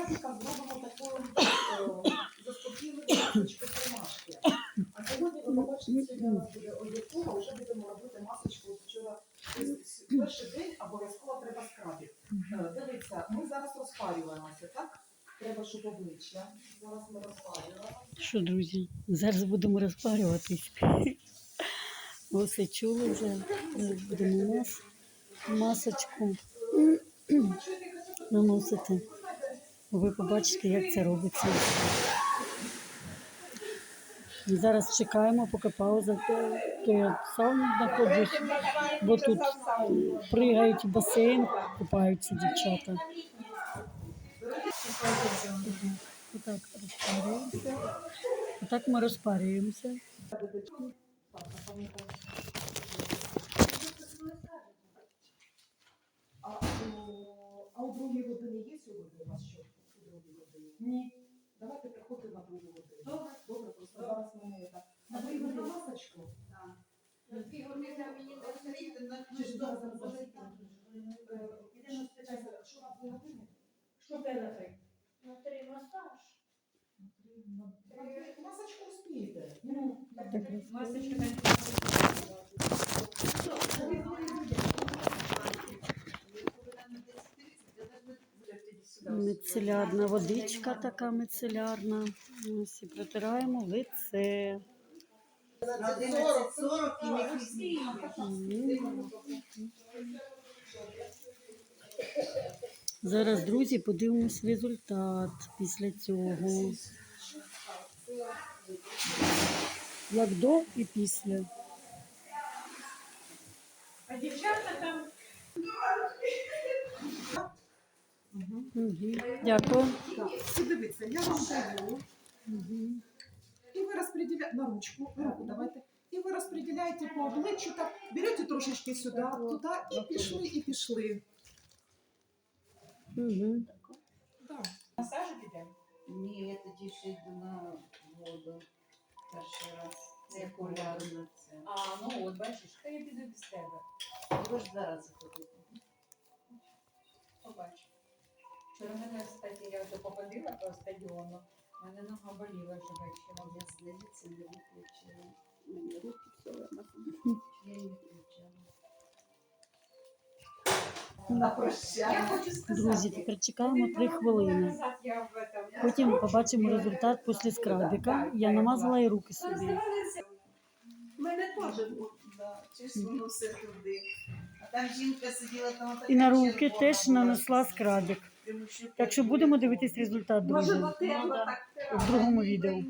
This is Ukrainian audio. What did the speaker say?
скрабіка зробимо такою е, заспокійливою масочкою промашки. А сьогодні ви побачите, сьогодні у нас буде об'єктива, вже будемо робити масочку вчора. Перший день обов'язково треба скрабік. Е, Дивіться, ми зараз розпарюємося, так? Треба, щоб обличчя. Зараз ми розпарюємося. Що, друзі, зараз будемо розпарюватись. Ось чули вже. Зараз будемо у нас масочку наносити. Ви побачите, як це робиться. І зараз чекаємо, поки пауза. То я сам знаходжусь, бо тут пригають в басейн, купаються дівчата. Отак розпарюємося. Отак ми розпарюємося. А, у другій годині є сьогодні у вас що? Ні. Давайте приходьте на другу годину. Добре. Добре, просто зараз ми так. А ви йдете масочку? Чи ж зараз зараз зараз? Е, Ідемо що на дві години? Що де на три? На три. Масочку успієте. Ну, Так, Мицелярна водичка така мицелярна. Ось і протираємо лице. 11.40 і не пізніше. М. Зараз, друзі, подивимось результат після цього. Як до і після. А дівчата там Мгм. Дякую. Так, дивіться, я вам даю. Мгм. И вы распределяете на ручку, руку давайте. И вы распределяете по обличчю, так берете трошечки сюди, туди, і пішли, і пішли. Мгм. Да. Масаж підемо? Ні, я тоді ще йду на воду. Перший раз. Це регулярно це. А, ну от бачиш, хай я піду без тебе. Ви ж зараз заходите. Побачу. Вчора мене, кстати, я вже походила по стадіону. У мене нога боліла вже вечором. Я здається, не виключила. Мені руки все равно. Я. На хочу сказати. Друзі, тепер чекаємо три хвилини. Я в этом- Потім побачимо результат після скрабіка. Я намазала і руки собі. У мене теж да, чись воно все туди. А там жінка сиділа там така І на руки червона теж була. нанесла скрадик, Так що будемо дивитись результат, друзі, Може, так в другому відео.